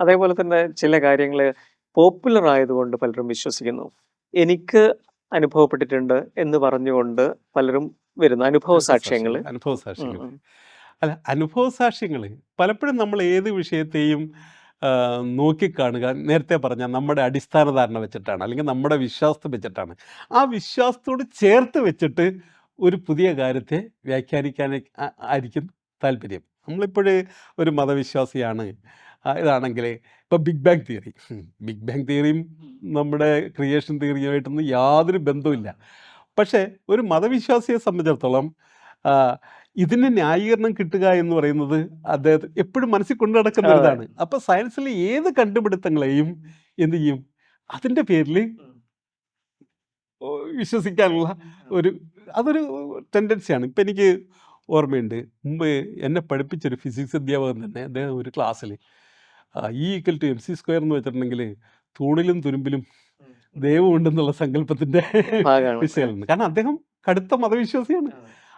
അതേപോലെ തന്നെ ചില കാര്യങ്ങൾ പോപ്പുലർ ആയതുകൊണ്ട് പലരും വിശ്വസിക്കുന്നു. എനിക്ക് അനുഭവപ്പെട്ടിട്ടുണ്ട് എന്ന് പറഞ്ഞുകൊണ്ട് പലരും വരുന്ന. അനുഭവ സാക്ഷ്യങ്ങൾ അനുഭവ സാക്ഷ്യങ്ങൾ അല്ല അനുഭവ സാക്ഷ്യങ്ങൾ പലപ്പോഴും നമ്മൾ ഏത് വിഷയത്തെയും നോക്കിക്കാണുക. നേരത്തെ പറഞ്ഞ നമ്മുടെ അടിസ്ഥാന ധാരണ വെച്ചിട്ടാണ് അല്ലെങ്കിൽ നമ്മുടെ വിശ്വാസത്തെ വെച്ചിട്ടാണ്. ആ വിശ്വാസത്തോട് ചേർത്ത് വെച്ചിട്ട് ഒരു പുതിയ കാര്യത്തെ വ്യാഖ്യാനിക്കാൻ ആയിരിക്കും താല്പര്യം. നമ്മളിപ്പോഴേ ഒരു മതവിശ്വാസിയാണ്. ഇതാണെങ്കിൽ ഇപ്പം big bang theory. Big bang തിയറിയും നമ്മുടെ ക്രിയേഷൻ തിയറിയുമായിട്ടൊന്നും യാതൊരു ബന്ധവുമില്ല. പക്ഷേ ഒരു മതവിശ്വാസിയെ സംബന്ധിച്ചിടത്തോളം ഇതിന് ന്യായീകരണം കിട്ടുക എന്ന് പറയുന്നത് അദ്ദേഹത്തെ എപ്പോഴും മനസ്സിൽ കൊണ്ടു നടക്കുന്ന. ഒരിതാണ്. അപ്പോൾ സയൻസിലെ ഏത് കണ്ടുപിടുത്തങ്ങളെയും എന്ത് ചെയ്യും? അതിന്റെ പേരിൽ വിശ്വസിക്കാനുള്ള ഒരു അതൊരു ടെൻഡൻസിയാണ്. ഇപ്പം എനിക്ക് ഓർമ്മയുണ്ട്. മുമ്പ് എന്നെ പഠിപ്പിച്ചൊരു ഫിസിക്സ് അധ്യാപകൻ തന്നെ അദ്ദേഹം ഒരു ക്ലാസ്സിൽ ഈ equal to M C square എന്ന് വെച്ചിട്ടുണ്ടെങ്കിൽ തൂണിലും തുരുമ്പിലും ദൈവമുണ്ടെന്നുള്ള ഭാഗമാണ്. വിഷയമാണ് കാരണം അദ്ദേഹം കടുത്ത മതവിശ്വാസിയാണ്.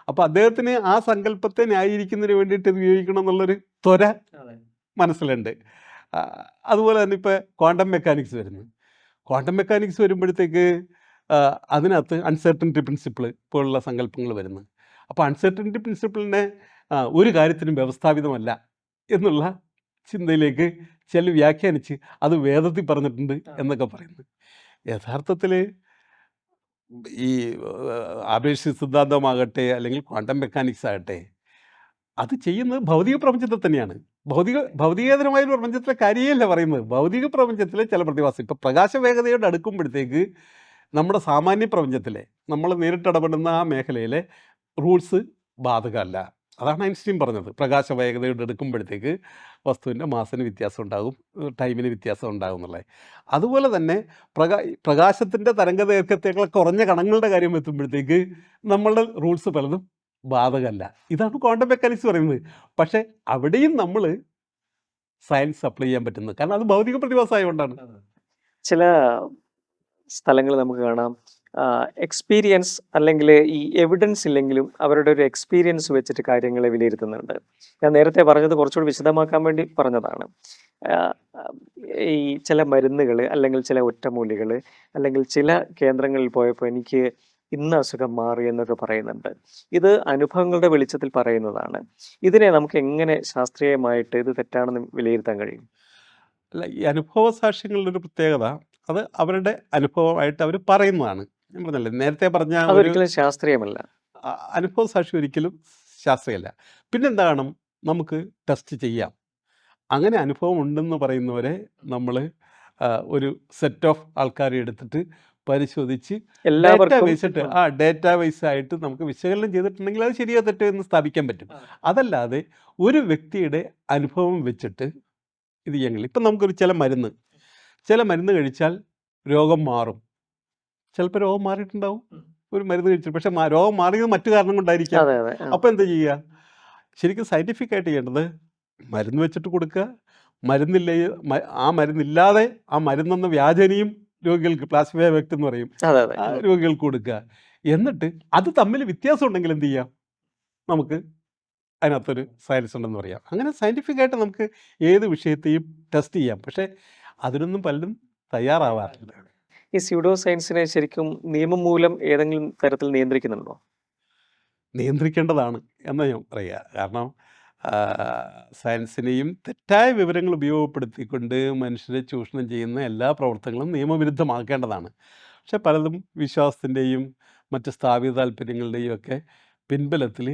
അപ്പൊ അദ്ദേഹത്തിന് ആ സങ്കല്പത്തെ ന്യായീകരിക്കുന്നതിന് വേണ്ടിയിട്ട് ഉപയോഗിക്കണം എന്നുള്ളൊരു ത്വര മനസ്സിലുണ്ട്. അതുപോലെ തന്നെ ഇപ്പൊ ക്വാണ്ടം മെക്കാനിക്സ് വരുന്നു. ക്വാണ്ടം മെക്കാനിക്സ് വരുമ്പോഴത്തേക്ക് അതിനകത്ത് അൺസെർട്ടനിറ്റി പ്രിൻസിപ്പിൾ പോലുള്ള സങ്കല്പങ്ങൾ വരുന്നു. അപ്പോൾ അൺസെർട്ടനിറ്റി പ്രിൻസിപ്പിളിനെ ഒരു കാര്യത്തിനും വ്യവസ്ഥാപിതമല്ല എന്നുള്ള ചിന്തയിലേക്ക് ചില വ്യാഖ്യാനിച്ച് അത് വേദത്തിൽ പറഞ്ഞിട്ടുണ്ട് എന്നൊക്കെ പറയുന്നു യഥാർത്ഥത്തിൽ ഈ ആപേക്ഷിക സിദ്ധാന്തമാകട്ടെ അല്ലെങ്കിൽ ക്വാണ്ടം മെക്കാനിക്സ് ആകട്ടെ അത് ചെയ്യുന്നത് ഭൗതിക പ്രപഞ്ചത്തിൽ തന്നെയാണ്. ഭൗതിക ഭൗതികേതരമായ ഒരു പ്രപഞ്ചത്തിലെ കാര്യമല്ല പറയുന്നത്. ഭൗതിക പ്രപഞ്ചത്തിലെ ചില പ്രതിഭാസം. ഇപ്പോൾ പ്രകാശ വേഗതയോട് അടുക്കുമ്പോഴത്തേക്ക് നമ്മുടെ സാമാന്യ പ്രപഞ്ചത്തിലെ നമ്മൾ നേരിട്ട് നേരിട്ടിടപെടുന്ന ആ മേഖലയിലെ റൂൾസ് ബാധകമല്ല. അതാണ് ഐൻസ്റ്റീൻ പറഞ്ഞത്. പ്രകാശ വേഗതയോട് എടുക്കുമ്പോഴത്തേക്ക് വസ്തുവിന്റെ മാസിന് വ്യത്യാസം ഉണ്ടാകും ടൈമിന് വ്യത്യാസം ഉണ്ടാകും എന്നുള്ളത് അതുപോലെ തന്നെ പ്രകാ പ്രകാശത്തിന്റെ തരംഗ ദൈർഘ്യത്തേക്കാൾ കുറഞ്ഞ കണങ്ങളുടെ കാര്യം എത്തുമ്പോഴത്തേക്ക് നമ്മളുടെ റൂൾസ് പലതും ബാധകമല്ല. ഇതാണ് ക്വാണ്ടം മെക്കാനിക്സ് പറയുന്നത്. പക്ഷേ അവിടെയും നമ്മൾ സയൻസ് അപ്ലൈ ചെയ്യാൻ പറ്റുന്നത്. കാരണം അത് ഭൗതിക പ്രതിഭാസമായതുകൊണ്ടാണ്. ചില സ്ഥലങ്ങൾ നമുക്ക് കാണാം. എക്സ്പീരിയൻസ് അല്ലെങ്കിൽ ഈ എവിഡൻസ് ഇല്ലെങ്കിലും അവരുടെ ഒരു എക്സ്പീരിയൻസ് വെച്ചിട്ട് കാര്യങ്ങളെ വിലയിരുത്തുന്നുണ്ട്. ഞാൻ നേരത്തെ പറഞ്ഞത് കുറച്ചുകൂടി വിശദമാക്കാൻ വേണ്ടി പറഞ്ഞതാണ്. ഈ ചില മരുന്നുകൾ അല്ലെങ്കിൽ ചില ഒറ്റമൂലികൾ അല്ലെങ്കിൽ ചില കേന്ദ്രങ്ങളിൽ പോയപ്പോൾ എനിക്ക് ഇന്ന അസുഖം മാറി എന്നൊക്കെ പറയുന്നുണ്ട്. ഇത് അനുഭവങ്ങളുടെ വെളിച്ചത്തിൽ പറയുന്നതാണ്. ഇതിനെ നമുക്ക് എങ്ങനെ ശാസ്ത്രീയമായിട്ട് ഇത് തെറ്റാണെന്ന് വിലയിരുത്താൻ കഴിയും? അല്ല ഈ അനുഭവ സാക്ഷ്യങ്ങളുടെ ഒരു പ്രത്യേകത അത് അവരുടെ അനുഭവമായിട്ട് അവർ പറയുന്നതാണ്. ഞാൻ പറഞ്ഞല്ലേ നേരത്തെ പറഞ്ഞ ഒരിക്കലും ശാസ്ത്രീയമല്ല. അനുഭവ സാക്ഷി ഒരിക്കലും ശാസ്ത്രീയമല്ല പിന്നെന്താണ് നമുക്ക് ടെസ്റ്റ് ചെയ്യാം. അങ്ങനെ അനുഭവം ഉണ്ടെന്ന് പറയുന്നവരെ നമ്മൾ ഒരു സെറ്റ് ഓഫ് ആൾക്കാരെ എടുത്തിട്ട് പരിശോധിച്ച് ഡേറ്റാ എല്ലാവർക്കും വെച്ചിട്ട് ആ. ഡേറ്റാ വൈസ് ആയിട്ട് നമുക്ക് വിശകലനം ചെയ്തിട്ടുണ്ടെങ്കിൽ അത് ശരിയോ തെറ്റോ എന്ന് സ്ഥാപിക്കാൻ പറ്റും. അതല്ലാതെ ഒരു വ്യക്തിയുടെ അനുഭവം വെച്ചിട്ട് ഇത് ചെയ്യാൻ ഇപ്പം നമുക്കൊരു ചില മരുന്ന് ചില മരുന്ന് കഴിച്ചാൽ രോഗം മാറും. ചിലപ്പോൾ രോഗം മാറിയിട്ടുണ്ടാവും. ഒരു മരുന്ന് കഴിച്ചു പക്ഷെ രോഗം മാറിയത് മറ്റു കാരണം കൊണ്ടായിരിക്കാം. അപ്പോൾ എന്താ ചെയ്യുക ശരിക്കും സയന്റിഫിക് ആയിട്ട് ചെയ്യേണ്ടത് മരുന്ന് വെച്ചിട്ട് കൊടുക്കുക. മരുന്നില്ല ആ മരുന്നില്ലാതെ ആ മരുന്നെന്ന വ്യാജനയും രോഗികൾക്ക് പ്ലാസ്മ എഫക്റ്റ് എന്ന് പറയും. രോഗികൾക്ക് കൊടുക്കുക. എന്നിട്ട് അത് തമ്മിൽ വ്യത്യാസം ഉണ്ടെങ്കിൽ എന്ത് ചെയ്യാം? നമുക്ക് അതിനകത്തൊരു സയൻസ് ഉണ്ടെന്ന് പറയാം. അങ്ങനെ സയന്റിഫിക് ആയിട്ട് നമുക്ക് ഏത് വിഷയത്തെയും ടെസ്റ്റ് ചെയ്യാം. പക്ഷേ അതിനൊന്നും പലരും തയ്യാറാവാറില്ല. ഈ സ്യൂഡോ സയൻസിനെ ശരിക്കും നിയമം മൂലം ഏതെങ്കിലും തരത്തിൽ നിയന്ത്രിക്കുന്നുണ്ടോ? നിയന്ത്രിക്കേണ്ടതാണ് എന്ന് ഞാൻ പറയുക കാരണം സയൻസിനെയും തെറ്റായ വിവരങ്ങൾ ഉപയോഗപ്പെടുത്തിക്കൊണ്ട് മനുഷ്യരെ ചൂഷണം ചെയ്യുന്ന എല്ലാ പ്രവർത്തനങ്ങളും നിയമവിരുദ്ധമാക്കേണ്ടതാണ്. പക്ഷെ പലതും വിശ്വാസത്തിന്റെയും മറ്റ് സ്ഥാപിത താല്പര്യങ്ങളുടെയും ഒക്കെ പിൻബലത്തിൽ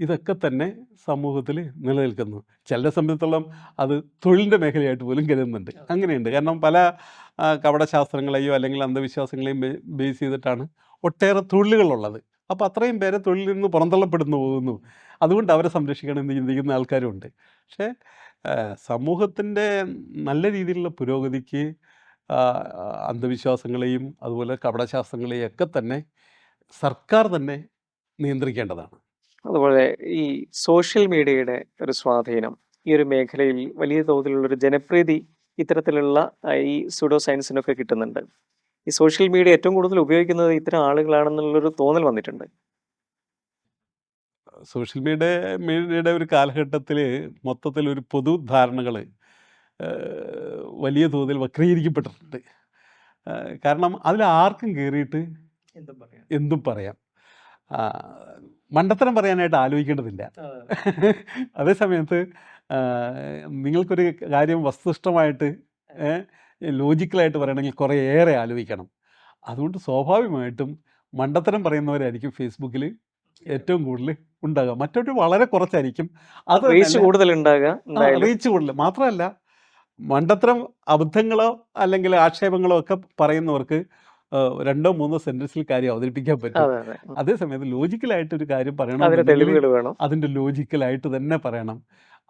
ഇതൊക്കെ തന്നെ സമൂഹത്തിൽ നിലനിൽക്കുന്നു. ചില സംബന്ധിച്ചിടത്തോളം അത് തൊഴിലിന്റെ മേഖലയായിട്ട് പോലും കരുതുന്നുണ്ട്. അങ്ങനെയുണ്ട്. കാരണം പല കപടശാസ്ത്രങ്ങളെയോ അല്ലെങ്കിൽ അന്ധവിശ്വാസങ്ങളെയും ബേസ് ചെയ്തിട്ടാണ് ഒട്ടേറെ തൊഴിലുകളുള്ളത്. അപ്പോൾ അത്രയും പേരെ തൊഴിലിൽ നിന്ന് പുറന്തള്ളപ്പെടുന്നു പോകുന്നു. അതുകൊണ്ട് അവരെ സംരക്ഷിക്കണം എന്ന് ചിന്തിക്കുന്ന ആൾക്കാരുമുണ്ട്. പക്ഷേ സമൂഹത്തിന്റെ നല്ല രീതിയിലുള്ള പുരോഗതിക്ക് അന്ധവിശ്വാസങ്ങളെയും അതുപോലെ കപടശാസ്ത്രങ്ങളെയും ഒക്കെ തന്നെ സർക്കാർ തന്നെ നിയന്ത്രിക്കേണ്ടതാണ്. അതുപോലെ ഈ സോഷ്യൽ മീഡിയയുടെ ഒരു സ്വാധീനം ഈ ഒരു മേഖലയിൽ വലിയ തോതിലുള്ള ഒരു ജനപ്രീതി ഇത്തരത്തിലുള്ള ഈ സ്യൂഡോ സയൻസിനൊക്കെ കിട്ടുന്നുണ്ട്. ഈ സോഷ്യൽ മീഡിയ ഏറ്റവും കൂടുതൽ ഉപയോഗിക്കുന്നത് ഇത്തരം ആളുകളാണെന്നുള്ളൊരു തോന്നൽ വന്നിട്ടുണ്ട്. സോഷ്യൽ മീഡിയ മീഡിയയുടെ ഒരു കാലഘട്ടത്തിൽ മൊത്തത്തിൽ ഒരു പൊതു ധാരണകൾ വലിയ തോതിൽ വക്രീകരിക്കപ്പെട്ടിട്ടുണ്ട്. കാരണം അതിൽ ആർക്കും കയറിയിട്ട് എന്തും പറയാം. എന്തും പറയാം. ആ, മണ്ടത്തരം പറയാനായിട്ട് ആലോചിക്കേണ്ടതില്ല. അതേ സമയത്ത് നിങ്ങൾക്കൊരു കാര്യം വസ്തുനിഷ്ഠമായിട്ട് ലോജിക്കലായിട്ട് പറയണമെങ്കിൽ കുറേ ഏറെ ആലോചിക്കണം. അതുകൊണ്ട് സ്വാഭാവികമായിട്ടും മണ്ടത്തരം പറയുന്നവരായിരിക്കും ഫേസ്ബുക്കിൽ ഏറ്റവും കൂടുതൽ ഉണ്ടാകുക മറ്റൊരു വളരെ കുറച്ചായിരിക്കും. അത് റീച്ച് കൂടുതൽ ഉണ്ടാകുക റീച്ച് കൂടുതൽ മാത്രമല്ല മണ്ടത്തരം അബദ്ധങ്ങളോ അല്ലെങ്കിൽ ആക്ഷേപങ്ങളോ ഒക്കെ പറയുന്നവർക്ക് രണ്ടോ മൂന്നോ സെന്റൻസിൽ കാര്യം അവതരിപ്പിക്കാൻ പറ്റും. അതെ അതെ. അതേ സമയത്ത് ലോജിക്കലായിട്ട് ഒരു കാര്യം പറയണം അതിന്റെ ലോജിക്കലായിട്ട് തന്നെ പറയണം.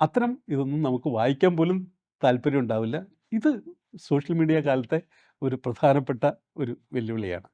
അത്തരം ഇതൊന്നും നമുക്ക് വായിക്കാൻ പോലും താല്പര്യം ഉണ്ടാവില്ല. ഇത് സോഷ്യൽ മീഡിയ കാലത്തെ ഒരു പ്രധാനപ്പെട്ട ഒരു വെല്ലുവിളിയാണ്.